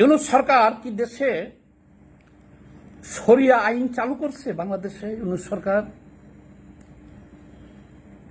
ইউনুস সরকার কি দেশে সরিয়া আইন চালু করছে? বাংলাদেশে ইউনুস সরকার?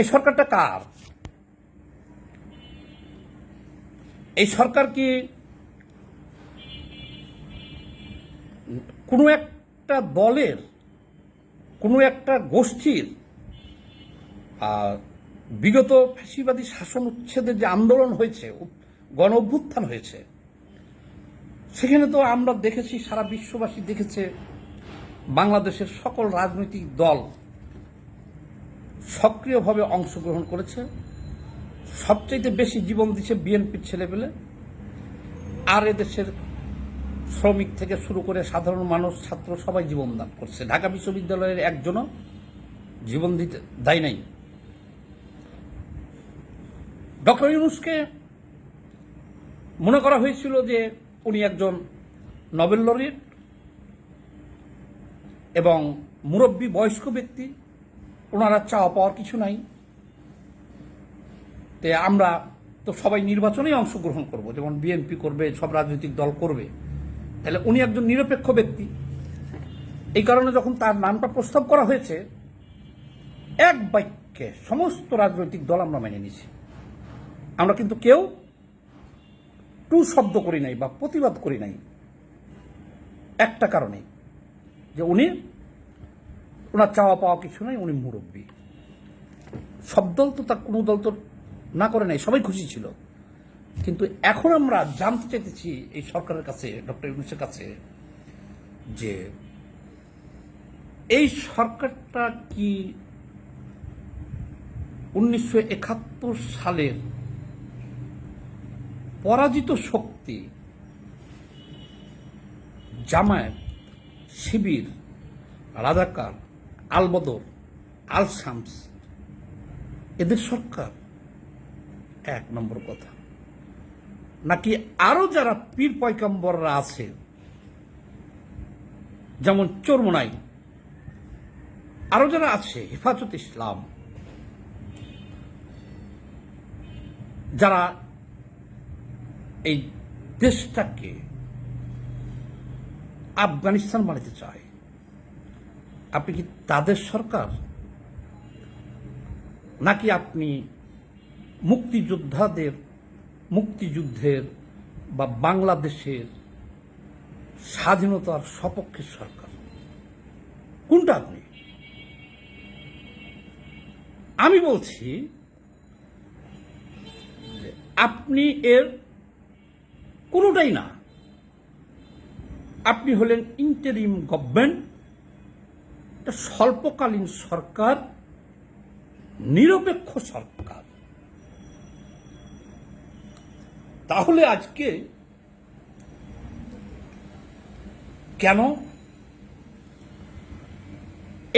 এই সরকারটা কার? এই সরকার কি কোনো একটা দলের, কোনো একটা গোষ্ঠীর বিগত ফ্যাসিবাদী শাসন উচ্ছেদের যে আন্দোলন হয়েছে, গণ অভ্যুত্থান হয়েছে সেখানে তো আমরা দেখেছি, সারা বিশ্ববাসী দেখেছে বাংলাদেশের সকল রাজনৈতিক দল সক্রিয়ভাবে অংশগ্রহণ করেছে। সবচাইতে বেশি জীবন দিচ্ছে বিএনপির ছেলেপেলে। আর এদেশের শ্রমিক থেকে শুরু করে সাধারণ মানুষ, ছাত্র সবাই জীবন দান করছে। ঢাকা বিশ্ববিদ্যালয়ের একজনও জীবন দিতে দেয় নাই। ডক্টর ইউনুসকে মনে করা হয়েছিল যে উনি একজন নোবেল লরিয়েট এবং মুরব্বী, বয়স্ক ব্যক্তি। ওনারা চাওয়া পাওয়ার কিছু নাই। তে আমরা তো সবাই নির্বাচনেই অংশগ্রহণ করব, যেমন বিএনপি করবে, সব রাজনৈতিক দল করবে। তাহলে উনি একজন নিরপেক্ষ ব্যক্তি। এই কারণে যখন তার নামটা প্রস্তাব করা হয়েছে, এক বাক্যে সমস্ত রাজনৈতিক দল আমরা মেনে নিয়েছি। আমরা কিন্তু কেউ টু শব্দ করি নাই বা প্রতিবাদ করি নাই। একটা কারণে যে উনি, ওনার চাওয়া পাওয়া কিছু নাই, উনি মুরব্বী। সব দল তো তার, কোনো দল তো না করে নাই, সবাই খুশি ছিল। কিন্তু এখন আমরা জানতে চাইতেছি এই সরকারের কাছে, ডক্টর ইউনুসের কাছে, যে এই সরকারটা কি উনিশশো একাত্তর সালের পরাজিত শক্তি, জামায়াত, শিবির, রাজাকার, আলবদর আল শামস এদের সরকার। এক নম্বর কথা। নাকি আরও যারা পীর পয়গম্বররা আছে, যেমন চোরমোনাই, আরও যারা আছে, হেফাজত ইসলাম, যারা এই দেশটাকে আফগানিস্তান বানাতে চায়। আপনি কি তাদের সরকার? নাকি আপনি মুক্তিযোদ্ধাদের, মুক্তিযুদ্ধের বা বাংলাদেশের স্বাধীনতার সপক্ষের সরকার? কোনটা আপনি? আমি বলছি আপনি এর কোনোটাই না। আপনি হলেন ইন্টারিম গভর্নমেন্ট স্বল্পকালীন সরকার, নিরপেক্ষ সরকার। তাহলে আজকে কেন?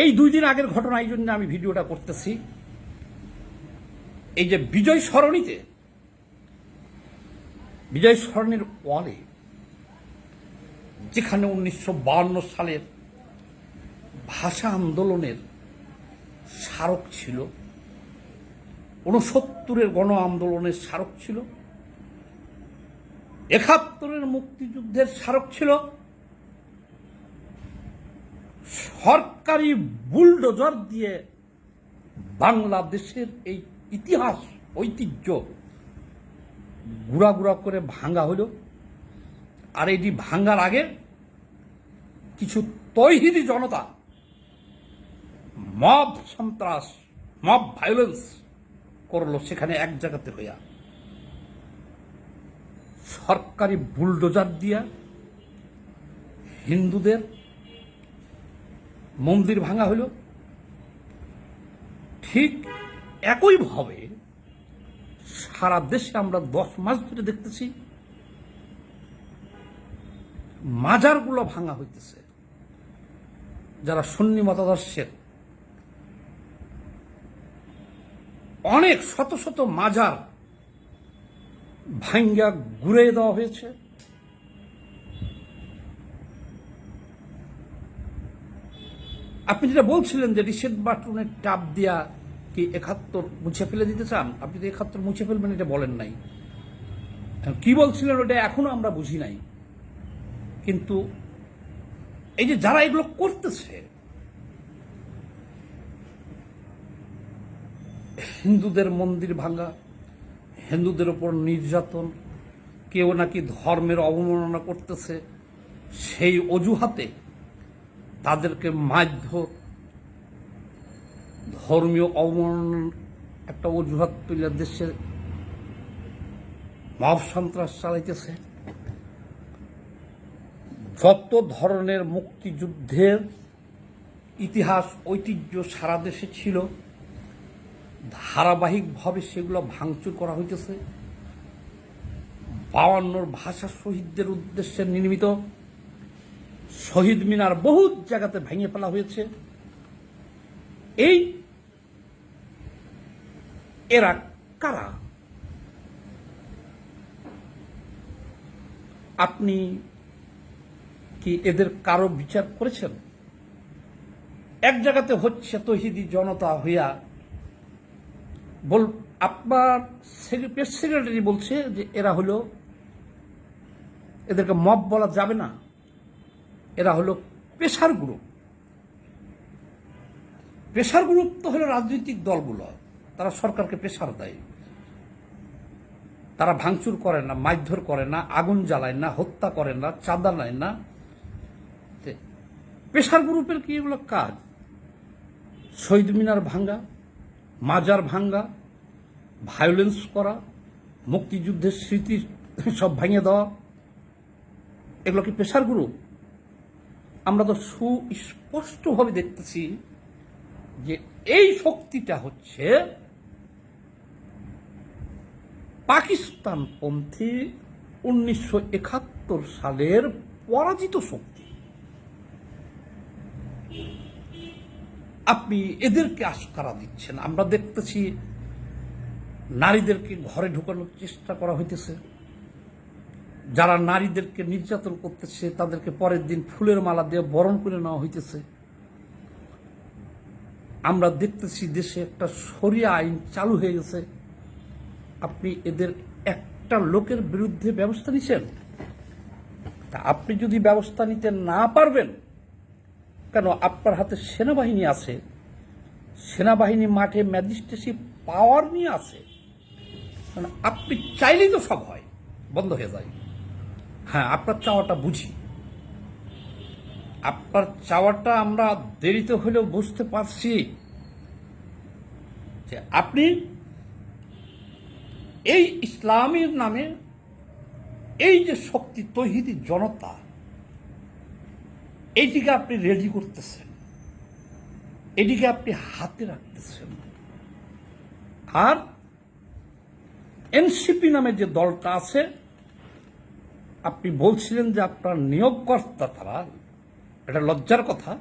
এই দুই দিন আগের ঘটনা এই জন্য আমি ভিডিওটা করতেছি। এই যে বিজয় সরণিতে বিজয় সরণির ওয়ালে, যেখানে উনিশশো সালের ভাষা আন্দোলনের স্মারক ছিল, ঊনসত্তরের গণ আন্দোলনের স্মারক ছিল, একাত্তরের মুক্তিযুদ্ধের স্মারক ছিল, সরকারি বুলডোজার দিয়ে বাংলাদেশের এই ইতিহাস, ঐতিহ্য গুড়া গুড়া করে ভাঙা হলো আর এটি ভাঙার আগে কিছু তৈহিদি জনতা, মব সন্ত্রাস, মব ভায়োলেন্স করল সেখানে এক জায়গাতে হইয়া। সরকারি বুলডোজার দিয়া হিন্দুদের মন্দির ভাঙা হলো ঠিক একইভাবে সারা দেশে আমরা দশ মাস ধরে দেখতেছি মাজারগুলো ভাঙা হইতেছে। যারা সুন্নি মতাদর্শের। অনেক শত শত মাজার ভাঙ্গা ঘুরে দেওয়া হয়েছে। আপনি যেটা বলছিলেন যে রিসেট বাটনের টাপ দিয়া কি একাত্তর মুছে ফেলে দিতে চান? আপনি তো একাত্তর মুছে ফেলবেন, এটা বলেন নাই। কি বলছিলেন ওটা এখনও আমরা বুঝি নাই। কিন্তু এই যে যারা এগুলো করতেছে, হিন্দুদের মন্দির ভাঙা, হিন্দুদের ওপর নির্যাতন, কেউ নাকি ধর্মের অবমাননা করতেছে, সেই অজুহাতে তাদেরকে মারধর ধর্মীয় অবমাননার একটা অজুহাত তুলে দেশে মব সন্ত্রাস চালাইতেছে। যত ধরনের মুক্তিযুদ্ধের ইতিহাস, ঐতিহ্য সারা দেশে ছিল, ধারাবাহিকভাবে সেগুলো ভাঙচুর করা হইতেছে। বায়ান্নর ভাষা শহীদদের উদ্দেশ্যে নির্মিত শহীদ মিনার বহু জায়গাতে ভেঙে ফেলা হয়েছে। এই এরা কারা? আপনি কি এদের কারও বিচার করেছেন? এক জায়গাতে হচ্ছে তহিদি জনতা হইয়া বল, আপনার প্রেস সেক্রেটারি বলছে যে এরা হলো, এদেরকে মব বলা যাবে না। এরা হলো পেশার গ্রুপ। পেশার গ্রুপ তো হলো রাজনৈতিক দলগুলো। তারা সরকারকে পেশার দেয়। তারা ভাঙচুর করে না, মারধর করে না, আগুন জ্বালায় না, হত্যা করে না, চাঁদা নেয় না। পেশার গ্রুপের কি এগুলো কাজ? শহীদ মিনার ভাঙ্গা, মাজার ভাঙ্গা ভায়োলেন্স করা, মুক্তিযুদ্ধের স্মৃতি সব ভেঙে দেওয়া, এগুলো কি পেশার গ্রুপ আমরা তো সুস্পষ্টভাবে দেখতেছি যে এই শক্তিটা হচ্ছে পাকিস্তানপন্থী উনিশশো একাত্তর সালের পরাজিত শক্তি। আপনি এদেরকে আস্কারা দিচ্ছেন। আমরা দেখতেছি নারীদেরকে ঘরে ঢুকানোর চেষ্টা করা হইতেছে। যারা নারীদেরকে নির্যাতন করতেছে, তাদেরকে পরের দিন ফুলের মালা দিয়ে বরণ করে নেওয়া হইতেছে। আমরা দেখতেছি দেশে একটা সরিয়া আইন চালু হয়ে গেছে। আপনি এদের একটা লোকের বিরুদ্ধে ব্যবস্থা নিছেন? তা আপনি যদি ব্যবস্থা নিতে না পারবেন, কেন আপনার হাতে সেনাবাহিনী আছে? সেনাবাহিনী মাঠে ম্যাজিস্ট্রেসি পাওয়ার নিয়ে আছে। মানে আপনি চাইলেই তো সব হয়, বন্ধ হয়ে যায়। হ্যাঁ আপনার চাওয়াটা বুঝি। আপনার চাওয়াটা আমরা দেরিতে হলেও বুঝতে পারছি যে আপনি এই ইসলামের নামে এই যে শক্তি তহিদি জনতা এইটিকে আপনি রেডি করতেছেন। এটিকে আপনি হাতে রাখতেছেন। আর এনসিপি নামে যে দলটা আছে, আপনি বলছিলেন যে আপনার নিয়োগকর্তা তারা, এটা লজ্জার কথা,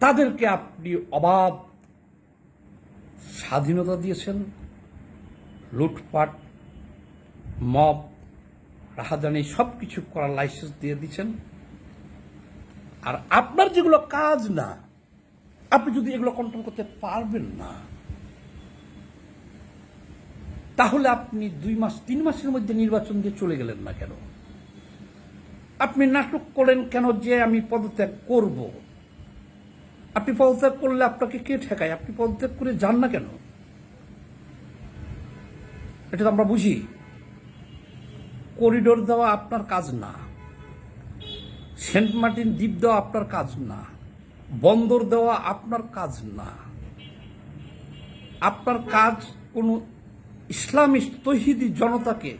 তাদেরকে আপনি অবাধ স্বাধীনতা দিয়েছেন। লুটপাট, মব রাহাজানি সব কিছু করার লাইসেন্স দিয়ে দিচ্ছেন। আর আপনার যেগুলো কাজ না, আপনি যদি এগুলো কন্ট্রোল করতে পারবেন না, তাহলে আপনি দুই মাস, তিন মাসের মধ্যে নির্বাচন দিয়ে চলে গেলেন না কেন? আপনি নাটক করেন কেন যে আমি পদত্যাগ করব? আপনি পদত্যাগ করলে আপনাকে কে ঠেকায়? আপনি পদত্যাগ করে যান না কেন? এটা তো আমরা বুঝি। করিডোর দেওয়া আপনার কাজ না। সেন্ট মার্টিন দ্বীপ দেওয়া আপনার কাজ না। বন্দর দেওয়া আপনার কাজ না। আপনার কাজ কোনো ইসলামিস্ট তহিদি জনতাকে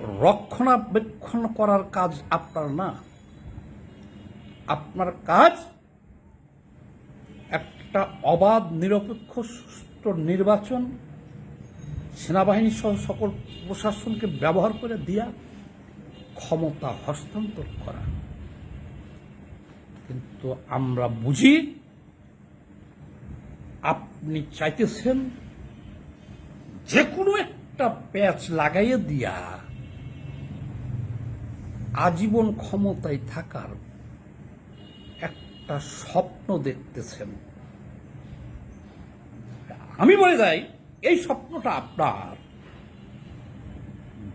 রক্ষণাবেক্ষণ করার কাজ আপনার না। আপনার কাজ একটা অবাধ, নিরপেক্ষ, সুষ্ঠু নির্বাচন সেনাবাহিনী সহ সকল প্রশাসনকে ব্যবহার করে দিয়া ক্ষমতা হস্তান্তর করা। কিন্তু আমরা বুঝি, আপনি চাইতেছেন যে কোনো একটা প্যাচ লাগাইয়ে দিয়া আজীবন ক্ষমতায় থাকার একটা স্বপ্ন দেখতেছেন। আমি বলে যাই এই স্বপ্নটা আপনার।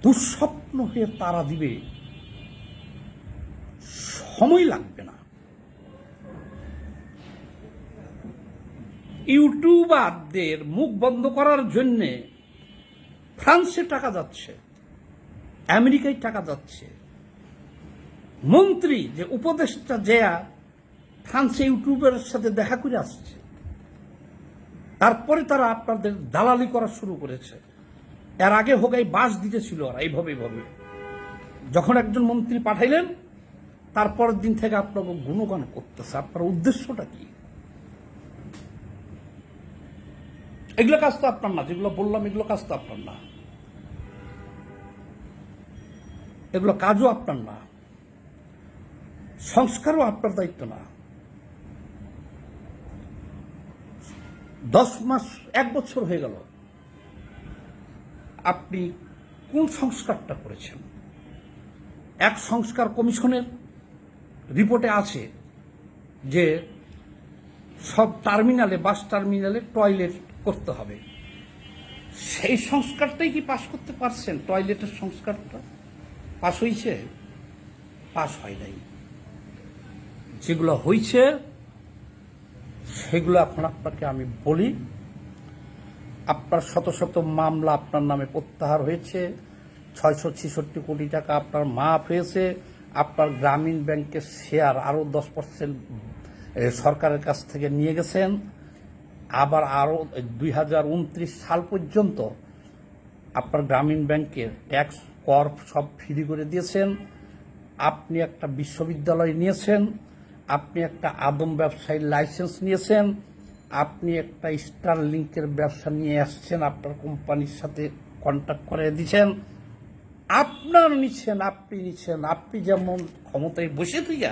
দুঃস্বপ্ন হয়ে তারা দিবে। সময় লাগবে না। ইউটিউবারদের মুখ বন্ধ করার জন্যে ফ্রান্সে টাকা যাচ্ছে, আমেরিকায় টাকা যাচ্ছে। মন্ত্রী যে উপদেষ্টা জেয়া ফ্রান্সে ইউটিউবের সাথে দেখা করে আসছে তারপরে তারা আপনাদের দালালি করা শুরু করেছে। এর আগে হোক এই বাস দিতেছিল ওরা, এইভাবে এইভাবে। যখন একজন মন্ত্রী পাঠাইলেন, তারপরের দিন থেকে আপনাকে গুণগান করতেছে। আপনার উদ্দেশ্যটা কি? এগুলো কাজ তো আপনার না, যেগুলো বললাম এগুলো কাজ তো আপনার না। এগুলো কাজও আপনার না। সংস্কারও আপনার দায়িত্ব না। দশ মাস, এক বছর হয়ে গেল। আপনি কোন সংস্কারটা করেছেন? এক সংস্কার কমিশনের রিপোর্টে আছে যে সব টার্মিনালে, বাস টার্মিনালে টয়লেট করতে হবে। সেই সংস্কারটাই কি পাশ করতে পারছেন? টয়লেটের সংস্কারটা পাশ হয়েছে পাশ হয় নাই। যেগুলো হয়েছে সেগুলো এখন আপনাকে আমি বলি। আপনার শত শত মামলা আপনার নামে প্রত্যাহার হয়েছে। ছয়শো ছেষট্টি কোটি টাকা আপনার মাফ হয়েছে। আপনার গ্রামীণ ব্যাংকের শেয়ার আরও দশ পার্সেন্ট সরকারের কাছ থেকে নিয়ে গেছেন। আবার আরও দুই হাজার উনত্রিশ সাল পর্যন্ত আপনার গ্রামীণ ব্যাংকের ট্যাক্স, কর সব ফ্রি করে দিয়েছেন। আপনি একটা বিশ্ববিদ্যালয় নিয়েছেন। আপনি একটা আদম ব্যবসায়ীর লাইসেন্স নিয়েছেন, আপনি একটা স্টার লিঙ্কের ব্যবসা নিয়ে আসছেন, আপনার কোম্পানির সাথে কন্ট্যাক্ট করে দিয়েছেন। আপনার নিচ্ছেন, আপনি নিচ্ছেন, আপনি যেমন ক্ষমতায় বসে থেকে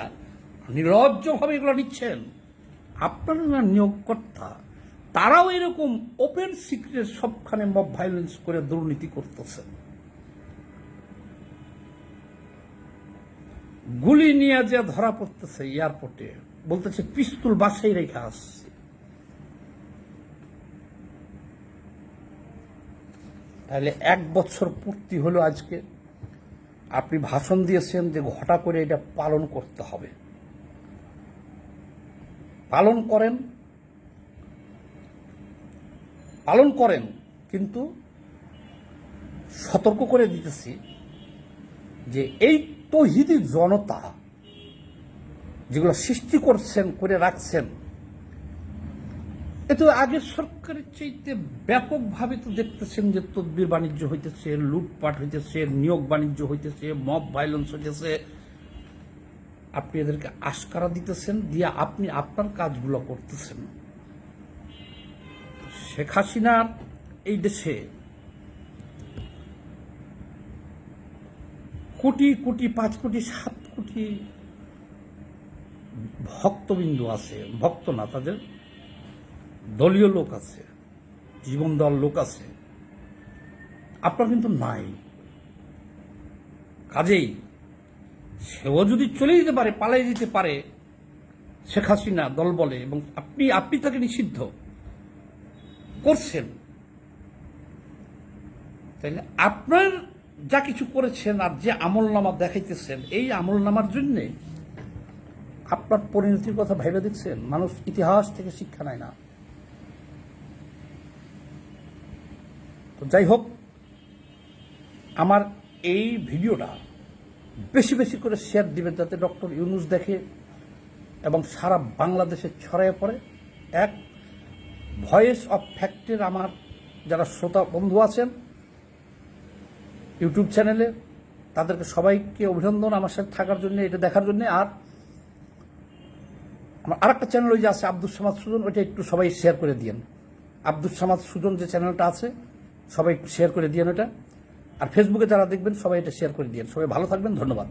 নির্লজ্জভাবে এগুলো নিচ্ছেন, আপনার নিয়োগকর্তা, তারাও এরকম ওপেন সিক্রেট সবখানে মব ভায়োলেন্স করে দুর্নীতি করতেছে। গুলি নিয়ে যে ধরা পড়তেছে এয়ারপোর্টে, বলতেছে পিস্তুল বাসায় রেখে আসছে। তাহলে এক বছর পূর্তি হলো আজকে। আপনি ভাষণ দিয়েছেন যে ঘটা করে এটা পালন করতে হবে। পালন করেন। পালন করেন, কিন্তু সতর্ক করে দিতেছি। যে এই তহিদি জনতা যেগুলো সৃষ্টি করছেন, করে রাখছেন, এ তো আগের সরকারের চাইতে ব্যাপকভাবে তো দেখতেছেন যে তদবির বাণিজ্য হইতেছে, লুটপাট হইতেছে, নিয়োগ বাণিজ্য হইতেছে মব ভাইলেন্স হইতেছে। আপনি এদেরকে আশকারা দিতেছেন, দিয়ে আপনি আপনার কাজগুলো করতেছেন। শেখ হাসিনার এই দেশে কোটি কোটি, পাঁচ কোটি, সাত কোটি ভক্তবিন্দু আছে। ভক্ত না, তাদের দলীয় লোক আছে, জীবন দল লোক আছে। আপনার কিন্তু নাই। কাজেই সেও যদি চলে যেতে পারে পালাই যেতে পারে, শেখ হাসিনা দল বলে এবং আপনি আপনি তাকে নিষিদ্ধ করছেন, তাইলে আপনার যা কিছু করেছেন আর যে আমল নামা দেখাইতেছেন, এই আমল নামার জন্যে আপনার পরিণতির কথা ভেবে দেখছেন? মানুষ ইতিহাস থেকে শিক্ষা নেয় না। তো যাই হোক, আমার এই ভিডিওটা বেশি বেশি করে শেয়ার দিবেন যাতে ডক্টর ইউনুস দেখে এবং সারা বাংলাদেশে ছড়াইয়ে পড়ে। এক, ভয়েস অফ ফ্যাক্টের আমার যারা শ্রোতা বন্ধু আছেন ইউটিউব চ্যানেলে তাদেরকে সবাইকে অভিনন্দন আমার সাথে থাকার জন্য, এটা দেখার জন্য। আর আমার আর একটা চ্যানেল ওই যে আছে আব্দুল সামাদ সুজন, ওইটা একটু সবাই শেয়ার করে দিয়েন। আব্দুল সামাদ সুজন যে চ্যানেলটা আছে, সবাই একটু শেয়ার করে দিয়েন ওটা আর ফেসবুকে যারা দেখবেন, সবাই এটা শেয়ার করে দিয়েন। সবাই ভালো থাকবেন, ধন্যবাদ।